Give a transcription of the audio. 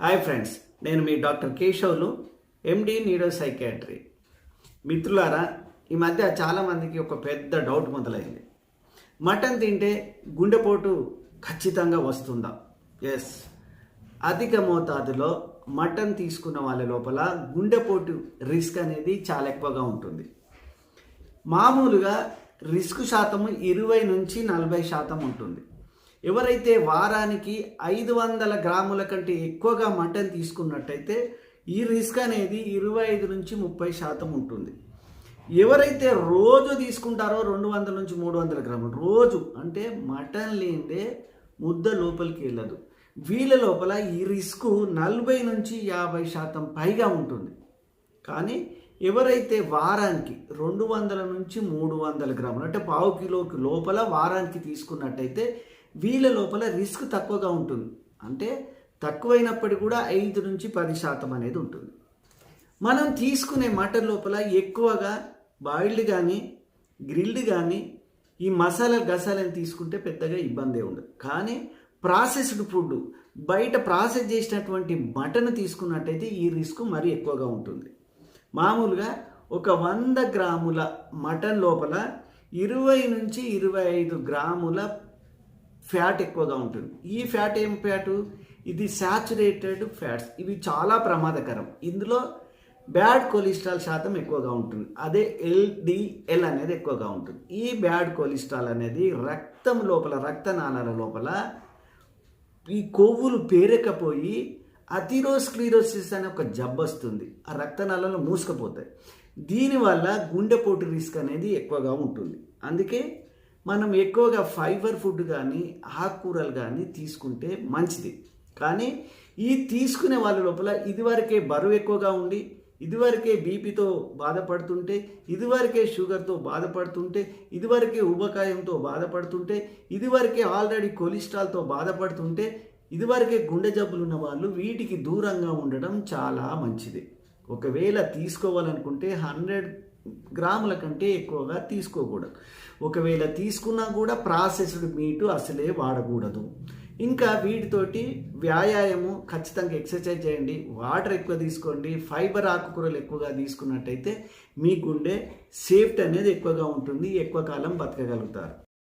Hi friends నేను మీ doctor కేశవ్లు ఎండి నీడో సైకాట్రీ మిత్రులారా ఈ మధ్య చాలామందికి ఒక పెద్ద డౌట్ మొదలైంది. మటన్ తింటే గుండెపోటు ఖచ్చితంగా వస్తుందా? ఎస్ అధిక మోతాదులో మటన్ తీసుకున్న వాళ్ళ లోపల గుండెపోటు రిస్క్ అనేది చాలా ఎక్కువగా ఉంటుంది. మామూలుగా రిస్క్ శాతము ఇరవై నుంచి నలభై శాతం ఉంటుంది. ఎవరైతే వారానికి ఐదు వందల గ్రాముల కంటే ఎక్కువగా మటన్ తీసుకున్నట్టయితే ఈ రిస్క్ అనేది ఇరవై ఐదు నుంచి ముప్పై శాతం ఉంటుంది. ఎవరైతే రోజు తీసుకుంటారో రెండు వందల నుంచి మూడు వందల గ్రాములు రోజు అంటే మటన్ లేదే ముద్ద లోపలికి వెళ్ళదు. వీళ్ళ లోపల ఈ రిస్క్ నలభై నుంచి యాభై శాతం పైగా ఉంటుంది. కానీ ఎవరైతే వారానికి రెండు వందల నుంచి మూడు వందల గ్రాములు అంటే పావు కిలోకి లోపల వారానికి తీసుకున్నట్టయితే వీళ్ళ లోపల రిస్క్ తక్కువగా ఉంటుంది. అంటే తక్కువైనప్పటికీ కూడా ఐదు నుంచి పది శాతం అనేది ఉంటుంది. మనం తీసుకునే మటన్ లోపల ఎక్కువగా బాయిల్డ్ కానీ గ్రిల్డ్ కానీ ఈ మసాలా గసాలను తీసుకుంటే పెద్దగా ఇబ్బంది ఉండదు. కానీ ప్రాసెస్డ్ ఫుడ్ బయట ప్రాసెస్ చేసినటువంటి మటన్ తీసుకున్నట్టయితే ఈ రిస్క్ మరీ ఎక్కువగా ఉంటుంది. మామూలుగా ఒక వంద గ్రాముల మటన్ లోపల ఇరవై నుంచి ఇరవై ఐదు గ్రాముల ఫ్యాట్ ఎక్కువగా ఉంటుంది. ఈ ఫ్యాట్ ఏం ఫ్యాటు? ఇది శాచురేటెడ్ ఫ్యాట్స్. ఇవి చాలా ప్రమాదకరం. ఇందులో బ్యాడ్ కొలెస్ట్రాల్ శాతం ఎక్కువగా ఉంటుంది. అదే ఎల్డిఎల్ అనేది ఎక్కువగా ఉంటుంది. ఈ బ్యాడ్ కొలెస్ట్రాల్ అనేది రక్తం లోపల రక్తనాళాల లోపల ఈ కొవ్వులు పేరకపోయి అథిరోస్క్లీరోసిస్ అనే ఒక జబ్బు వస్తుంది. ఆ రక్తనాళాలు మూసుకుపోతాయి. దీనివల్ల గుండెపోటు రిస్క్ అనేది ఎక్కువగా ఉంటుంది. అందుకే మనం ఎక్కువగా ఫైబర్ ఫుడ్ కానీ ఆకుకూరలు కానీ తీసుకుంటే మంచిది. కానీ ఈ తీసుకునే వాళ్ళ లోపల ఇదివరకే బరువు ఎక్కువగా ఉండి ఇదివరకే బీపీతో బాధపడుతుంటే ఇదివరకే షుగర్తో బాధపడుతుంటే ఇదివరకే ఉబకాయంతో బాధపడుతుంటే ఇదివరకే ఆల్రెడీ కొలెస్ట్రాల్తో బాధపడుతుంటే ఇదివరకే గుండె జబ్బులు ఉన్న వాళ్ళు వీటికి దూరంగా ఉండడం చాలా మంచిది. ఒకవేళ తీసుకోవాలనుకుంటే హండ్రెడ్ గ్రాముల కంటే ఎక్కువగా తీసుకోకూడదు. ఒకవేళ తీసుకున్నా కూడా ప్రాసెస్డ్ మీటు అసలే వాడకూడదు. ఇంకా వీటితోటి వ్యాయామము ఖచ్చితంగా ఎక్సర్సైజ్ చేయండి. వాటర్ ఎక్కువ తీసుకోండి. ఫైబర్ ఆకుకూరలు ఎక్కువగా తీసుకున్నట్టయితే మీ గుండె సేఫ్టీ అనేది ఎక్కువగా ఉంటుంది. ఎక్కువ కాలం బతకగలుగుతారు.